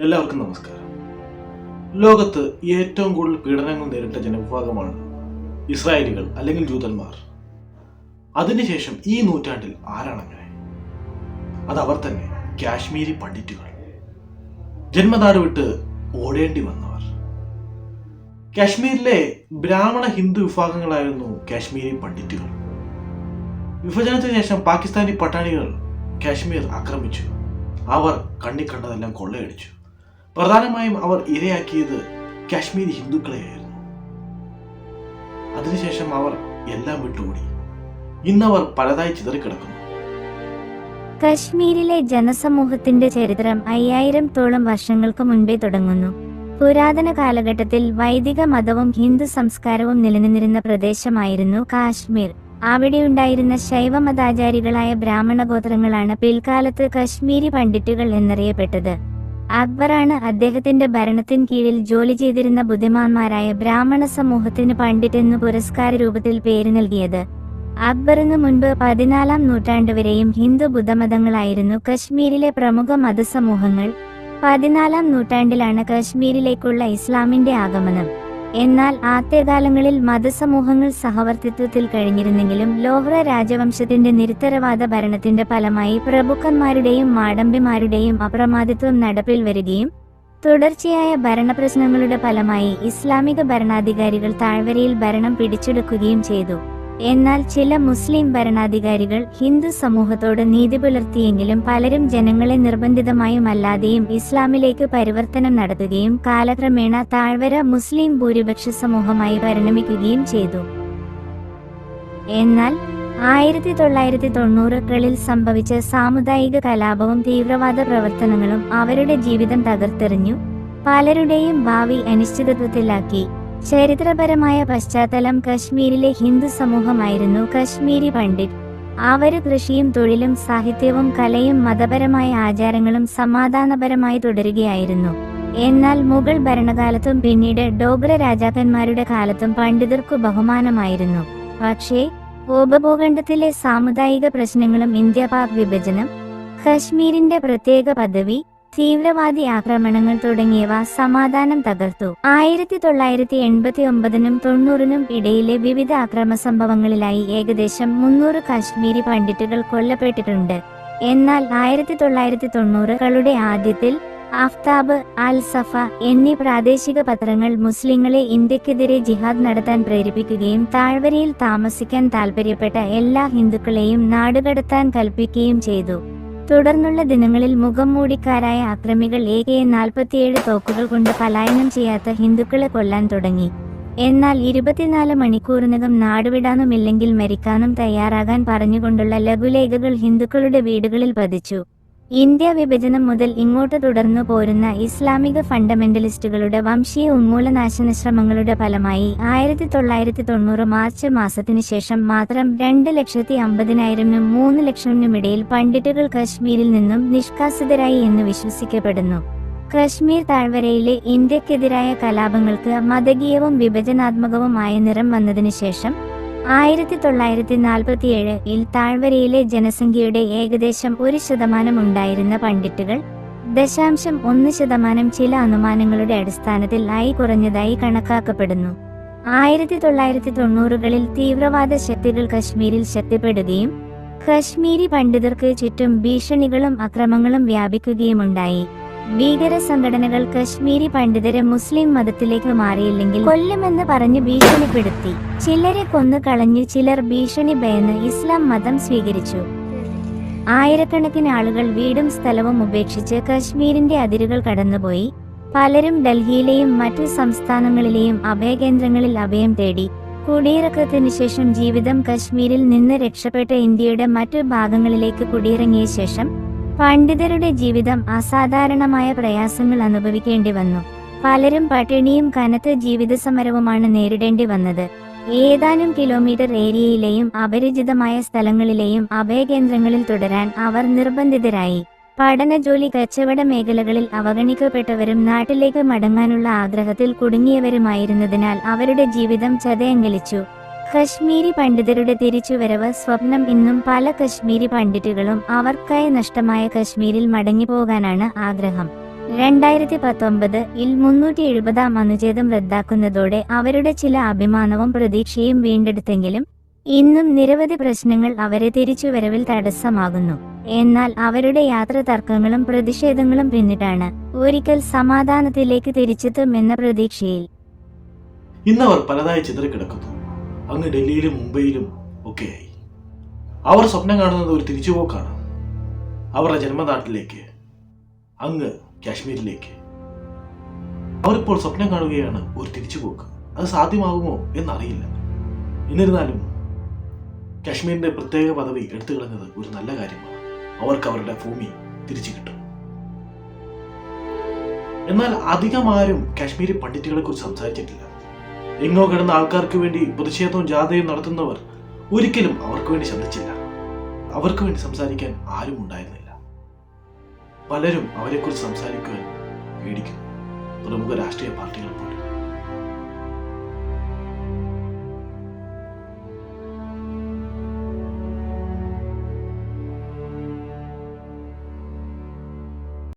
എല്ലാവർക്കും നമസ്കാരം. ലോകത്ത് ഏറ്റവും കൂടുതൽ പീഡനങ്ങൾ നേരിട്ട ജനവിഭാഗമാണ് ഇസ്രായേലികൾ അല്ലെങ്കിൽ ജൂതന്മാർ. അതിനുശേഷം ഈ നൂറ്റാണ്ടിൽ ആരാണങ്ങനെ അത് അവർ തന്നെ കാശ്മീരി പണ്ഡിറ്റുകൾ. ജന്മനാട് വിട്ട് ഓടേണ്ടി വന്നവർ. കാശ്മീരിലെ ബ്രാഹ്മണ ഹിന്ദു വിഭാഗങ്ങളായിരുന്നു കാശ്മീരി പണ്ഡിറ്റുകൾ. വിഭജനത്തിന് ശേഷം പാകിസ്ഥാനി പട്ടാണികൾ കാശ്മീർ ആക്രമിച്ചു. അവർ കണ്ണിക്കണ്ടതെല്ലാം കൊള്ളയടിച്ചു. പ്രധാനമായും അവർ ഇരയാക്കിയത് കാശ്മീരി ഹിന്ദുക്കളെയായിരുന്നു. അതിനുശേഷം അവർ എല്ലാം വിട്ടുകൂടി. ഇന്നവർ പലതായി ചിതറിക്കിടക്കുന്നു. കശ്മീരിലെ ജനസമൂഹത്തിന്റെ ചരിത്രം അയ്യായിരത്തോളം വർഷങ്ങൾക്ക് മുൻപേ തുടങ്ങുന്നു. പുരാതന കാലഘട്ടത്തിൽ വൈദിക മതവും ഹിന്ദു സംസ്കാരവും നിലനിന്നിരുന്ന പ്രദേശമായിരുന്നു കാശ്മീർ. അവിടെയുണ്ടായിരുന്ന ശൈവമതാചാരികളായ ബ്രാഹ്മണ ഗോത്രങ്ങളാണ് പിൽക്കാലത്ത് കശ്മീരി പണ്ഡിറ്റുകൾ എന്നറിയപ്പെട്ടത്. അക്ബറാണ് അദ്ദേഹത്തിന്റെ ഭരണത്തിൻ കീഴിൽ ജോലി ചെയ്തിരുന്ന ബുദ്ധിമാന്മാരായ ബ്രാഹ്മണ സമൂഹത്തിന് പണ്ഡിറ്റ് എന്നു പുരസ്കാര രൂപത്തിൽ പേര് നൽകിയത്. അക്ബറിന് മുൻപ് പതിനാലാം നൂറ്റാണ്ട് വരെയും ഹിന്ദു ബുദ്ധമതങ്ങളായിരുന്നു കശ്മീരിലെ പ്രമുഖ മതസമൂഹങ്ങൾ. പതിനാലാം നൂറ്റാണ്ടിലാണ് കശ്മീരിലേക്കുള്ള ഇസ്ലാമിന്റെ ആഗമനം. എന്നാൽ ആദ്യകാലങ്ങളിൽ മതസമൂഹങ്ങൾ സഹവർത്തിത്വത്തിൽ കഴിഞ്ഞിരുന്നെങ്കിലും ലോഹ്ര രാജവംശത്തിന്റെ നിരുത്തരവാദ ഭരണത്തിന്റെ ഫലമായി പ്രഭുക്കന്മാരുടെയും മാടമ്പിമാരുടെയും അപ്രമാദിത്വം നടപ്പിൽ വരികയും തുടർച്ചയായ ഭരണപ്രശ്നങ്ങളുടെ ഫലമായി ഇസ്ലാമിക ഭരണാധികാരികൾ താഴ്വരയിൽ ഭരണം പിടിച്ചെടുക്കുകയും ചെയ്തു. എന്നാൽ ചില മുസ്ലിം ഭരണാധികാരികൾ ഹിന്ദു സമൂഹത്തോട് നീതി പുലർത്തിയെങ്കിലും പലരും ജനങ്ങളെ നിർബന്ധിതമായും അല്ലാതെയും ഇസ്ലാമിലേക്ക് പരിവർത്തനം നടത്തുകയും കാലക്രമേണ താഴ്വര മുസ്ലിം ഭൂരിപക്ഷ സമൂഹമായി പരിണമിക്കുകയും ചെയ്തു. എന്നാൽ ആയിരത്തി തൊള്ളായിരത്തി തൊണ്ണൂറുകളിൽ സംഭവിച്ച സാമുദായിക കലാപവും തീവ്രവാദ പ്രവർത്തനങ്ങളും അവരുടെ ജീവിതം തകർത്തെറിഞ്ഞു. പലരുടെയും ഭാവി അനിശ്ചിതത്വത്തിലാക്കി. ചരിത്രപരമായ പശ്ചാത്തലം കശ്മീരിലെ ഹിന്ദു സമൂഹമായിരുന്നു. കശ്മീരി പണ്ഡിറ്റ് അവർ കൃഷിയും തൊഴിലും സാഹിത്യവും കലയും മതപരമായ ആചാരങ്ങളും സമാധാനപരമായി തുടരുകയായിരുന്നു. എന്നാൽ മുഗൾ ഭരണകാലത്തും പിന്നീട് ഡോഗ്ര രാജാക്കന്മാരുടെ കാലത്തും പണ്ഡിതർക്കു ബഹുമാനമായിരുന്നു. പക്ഷേ ഉപഭൂഖണ്ഡത്തിലെ സാമുദായിക പ്രശ്നങ്ങളും ഇന്ത്യ പാക് വിഭജനം കശ്മീരിന്റെ പ്രത്യേക പദവി തീവ്രവാദി ആക്രമണങ്ങൾ തുടങ്ങിയവ സമാധാനം തകർത്തു. ആയിരത്തി തൊള്ളായിരത്തി എൺപത്തി ഒമ്പതിനും തൊണ്ണൂറിനും ഇടയിലെ വിവിധ അക്രമ സംഭവങ്ങളിലായി ഏകദേശം മുന്നൂറ് കാശ്മീരി പണ്ഡിറ്റുകൾ കൊല്ലപ്പെട്ടിട്ടുണ്ട്. എന്നാൽ ആയിരത്തി തൊള്ളായിരത്തി തൊണ്ണൂറുകളുടെ ആദ്യത്തിൽ ആഫ്താബ് അൽ സഫ എന്നീ പ്രാദേശിക പത്രങ്ങൾ മുസ്ലിങ്ങളെ ഇന്ത്യക്കെതിരെ ജിഹാദ് നടത്താൻ പ്രേരിപ്പിക്കുകയും താഴ്വരയിൽ താമസിക്കാൻ താൽപ്പര്യപ്പെട്ട എല്ലാ ഹിന്ദുക്കളെയും നാടുകടത്താൻ കൽപ്പിക്കുകയും ചെയ്തു. തുടർന്നുള്ള ദിനങ്ങളിൽ മുഖം മൂടിക്കാരായ അക്രമികൾ എ കെ നാൽപ്പത്തിയേഴ് തോക്കുകൾ കൊണ്ട് പലായനം ചെയ്യാത്ത ഹിന്ദുക്കളെ കൊല്ലാൻ തുടങ്ങി. എന്നാൽ ഇരുപത്തിനാല് മണിക്കൂറിനകം നാടുവിടാനുമില്ലെങ്കിൽ മരിക്കാനും തയ്യാറാകാൻ പറഞ്ഞുകൊണ്ടുള്ള ലഘുലേഖകൾ ഹിന്ദുക്കളുടെ വീടുകളിൽ പതിച്ചു. ഇന്ത്യ വിഭജനം മുതൽ ഇങ്ങോട്ട് തുടർന്നു പോരുന്ന ഇസ്ലാമിക ഫണ്ടമെന്റലിസ്റ്റുകളുടെ വംശീയ ഉന്മൂലനാശന ശ്രമങ്ങളുടെ ഫലമായി ആയിരത്തി തൊള്ളായിരത്തി തൊണ്ണൂറ് മാർച്ച് മാസത്തിനു ശേഷം മാത്രം രണ്ട് ലക്ഷത്തി അമ്പതിനായിരം മൂന്ന് ലക്ഷത്തിനുമിടയിൽ പണ്ഡിറ്റുകൾ കശ്മീരിൽ നിന്നും നിഷ്കാസിതരായി എന്ന് വിശ്വസിക്കപ്പെടുന്നു. കശ്മീർ താഴ്വരയിലെ ഇന്ത്യക്കെതിരായ കലാപങ്ങൾക്ക് മതകീയവും വിഭജനാത്മകവുമായ നിറം വന്നതിനു ശേഷം ആയിരത്തി തൊള്ളായിരത്തി നാൽപ്പത്തിയേഴിൽ താഴ്വരയിലെ ജനസംഖ്യയുടെ ഏകദേശം ഒരു ശതമാനം ഉണ്ടായിരുന്ന പണ്ഡിറ്റുകൾ ദശാംശം ഒന്ന് ശതമാനം ചില അനുമാനങ്ങളുടെ അടിസ്ഥാനത്തിൽ ആയി കുറഞ്ഞതായി കണക്കാക്കപ്പെടുന്നു. ആയിരത്തി തൊള്ളായിരത്തി തൊണ്ണൂറുകളിൽ തീവ്രവാദ ശക്തികൾ കശ്മീരിൽ ശക്തിപ്പെടുകയും കശ്മീരി പണ്ഡിതർക്ക് ചുറ്റും ഭീഷണികളും അക്രമങ്ങളും വ്യാപിക്കുകയുമുണ്ടായി. ഭീകര സംഘടനകൾ കശ്മീരി പണ്ഡിതരെ മുസ്ലിം മതത്തിലേക്ക് മാറിയില്ലെങ്കിൽ കൊല്ലുമെന്ന് പറഞ്ഞ് ഭീഷണിപ്പെടുത്തി. ചിലരെ കൊന്നു കളഞ്ഞ് ചിലർ ഭീഷണി ഭയന്ന് ഇസ്ലാം മതം സ്വീകരിച്ചു. ആയിരക്കണക്കിന് ആളുകൾ വീടും സ്ഥലവും ഉപേക്ഷിച്ച് കശ്മീരിന്റെ അതിരുകൾ കടന്നുപോയി. പലരും ഡൽഹിയിലെയും മറ്റു സംസ്ഥാനങ്ങളിലെയും അഭയകേന്ദ്രങ്ങളിൽ അഭയം തേടി. കുടിയിറക്കത്തിനു ശേഷം ജീവിതം കശ്മീരിൽ നിന്ന് രക്ഷപ്പെട്ട ഇന്ത്യയുടെ മറ്റു ഭാഗങ്ങളിലേക്ക് കുടിയിറങ്ങിയ ശേഷം പണ്ഡിതരുടെ ജീവിതം അസാധാരണമായ പ്രയാസങ്ങൾ അനുഭവിക്കേണ്ടി വന്നു. പലരും പട്ടിണിയും കനത്ത ജീവിത സമരവുമാണ് നേരിടേണ്ടി വന്നത്. ഏതാനും കിലോമീറ്റർ ഏരിയയിലെയും അപരിചിതമായ സ്ഥലങ്ങളിലെയും അഭയകേന്ദ്രങ്ങളിൽ തുടരാൻ അവർ നിർബന്ധിതരായി. പഠന ജോലി കച്ചവട മേഖലകളിൽ അവഗണിക്കപ്പെട്ടവരും നാട്ടിലേക്ക് മടങ്ങാനുള്ള ആഗ്രഹത്തിൽ കുടുങ്ങിയവരുമായിരുന്നതിനാൽ അവരുടെ ജീവിതം ചതയങ്കലിച്ചു കശ്മീരി പണ്ഡിതരുടെ തിരിച്ചുവരവ് സ്വപ്നം ഇന്നും പല കശ്മീരി പണ്ഡിറ്റുകളും അവർക്കായി നഷ്ടമായ കശ്മീരിൽ മടങ്ങിപ്പോകാനാണ് ആഗ്രഹം. രണ്ടായിരത്തി പത്തൊമ്പത് ഇൽ മുന്നൂറ്റി എഴുപതാം അനുച്ഛേദം റദ്ദാക്കുന്നതോടെ അവരുടെ ചില അഭിമാനവും പ്രതീക്ഷയും വീണ്ടെടുത്തെങ്കിലും ഇന്നും നിരവധി പ്രശ്നങ്ങൾ അവരെ തിരിച്ചുവരവിൽ തടസ്സമാകുന്നു. എന്നാൽ അവരുടെ യാത്ര തർക്കങ്ങളും പ്രതിഷേധങ്ങളും പിന്നിട്ടാണ് ഒരിക്കൽ സമാധാനത്തിലേക്ക് തിരിച്ചെത്തുമെന്ന പ്രതീക്ഷയിൽ. ഇന്നവർ പലതായി ചിതറിക്കിടക്കുന്നു. അങ്ങ് ഡൽഹിയിലും മുംബൈയിലും ഒക്കെയായി. അവർ സ്വപ്നം കാണുന്നത് ഒരു തിരിച്ചുപോക്കാണ്. അവരുടെ ജന്മനാട്ടിലേക്ക് അങ്ങ് കാശ്മീരിലേക്ക്. അവരിപ്പോൾ സ്വപ്നം കാണുകയാണ് ഒരു തിരിച്ചുപോക്ക്. അത് സാധ്യമാകുമോ എന്നറിയില്ല. എന്നിരുന്നാലും കാശ്മീരിന്റെ പ്രത്യേക പദവി എടുത്തു കളഞ്ഞത് ഒരു നല്ല കാര്യമാണ്. അവർക്ക് അവരുടെ ഭൂമി തിരിച്ചു കിട്ടും. എന്നാൽ അധികം ആരും കാശ്മീരി പണ്ഡിറ്റുകളെ കുറിച്ച് സംസാരിച്ചിട്ടില്ല. എങ്ങോ കിടന്ന ആൾക്കാർക്ക് വേണ്ടി പ്രതിഷേധവും ജാഥയും നടത്തുന്നവർ ഒരിക്കലും അവർക്ക് വേണ്ടി ശബ്ദിച്ചില്ല. അവർക്ക് വേണ്ടി സംസാരിക്കാൻ ആരും ഉണ്ടായിരുന്നില്ല. പലരും അവരെക്കുറിച്ച് സംസാരിക്കുവാൻ പേടിക്കുന്നു. പ്രമുഖ രാഷ്ട്രീയ പാർട്ടികൾ